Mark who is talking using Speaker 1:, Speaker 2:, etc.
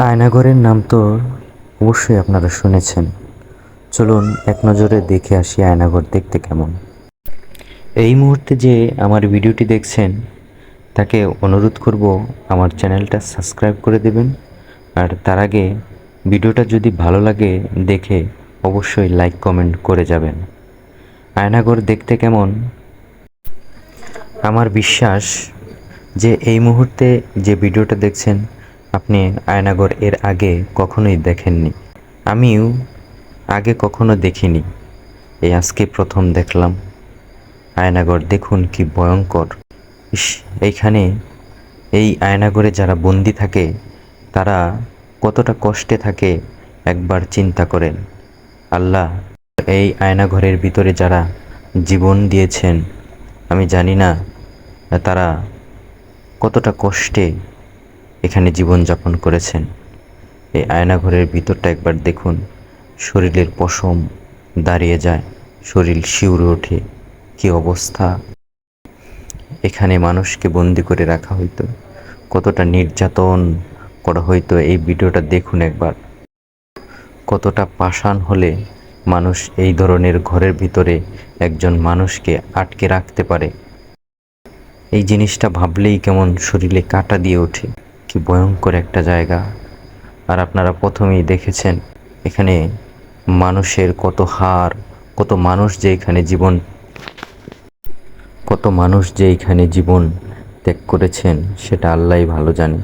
Speaker 1: আয়নাঘরের নাম তো অবশ্যই আপনারা শুনেছেন। চলুন এক নজরে দেখে আসি আয়নাঘর দেখতে কেমন। এই মুহূর্তে যে আমার ভিডিওটি দেখছেন, তাকে অনুরোধ করব আমার চ্যানেলটা সাবস্ক্রাইব করে দেবেন। আর তার আগে ভিডিওটা যদি ভালো লাগে দেখে অবশ্যই লাইক, কমেন্ট করে যাবেন। আয়নাঘর দেখতে কেমন? আমার বিশ্বাস যে এই মুহূর্তে যে ভিডিওটা দেখছেন আপনি আয়নাগর এর আগে কখনোই দেখেননি। আমিও আগে কখনো দেখিনি। এই আজকে প্রথম দেখলাম। আয়নাগর, দেখুন কি ভয়ঙ্কর। ইস, এইখানে এই আয়নাগরে যারা বন্দি থাকে, তারা কতটা কষ্টে থাকে একবার চিন্তা করেন। আল্লাহ, এই আয়নাঘরের ভিতরে যারা জীবন দিয়েছেন, আমি জানি না, তারা কতটা কষ্টে এখানে জীবনযাপন করেছেন। এই আয়নাঘরের ভিতরটা একবার দেখুন। শরীরের পশম দাঁড়িয়ে যায়, শরীর শিউরে ওঠে। কি অবস্থা? এখানে মানুষকে বন্দি করে রাখা হইতো। কতটা নির্যাতন করা হইতো এই ভিডিওটা দেখুন একবার। কতটা পাষাণ হলে মানুষ এই ধরনের ঘরের ভিতরে একজন মানুষকে আটকে রাখতে পারে। এই জিনিসটা ভাবলেই কেমন শরীরে কাটা দিয়ে ওঠে। কি ভয়ঙ্কর একটা জায়গা। আর আপনারা প্রথমেই দেখেছেন, এখানে মানুষের কত হার, কত মানুষ যে এখানে জীবন, কত মানুষ যে এখানে জীবন ত্যাগ করেছেন, সেটা আল্লাহ ভালো জানে।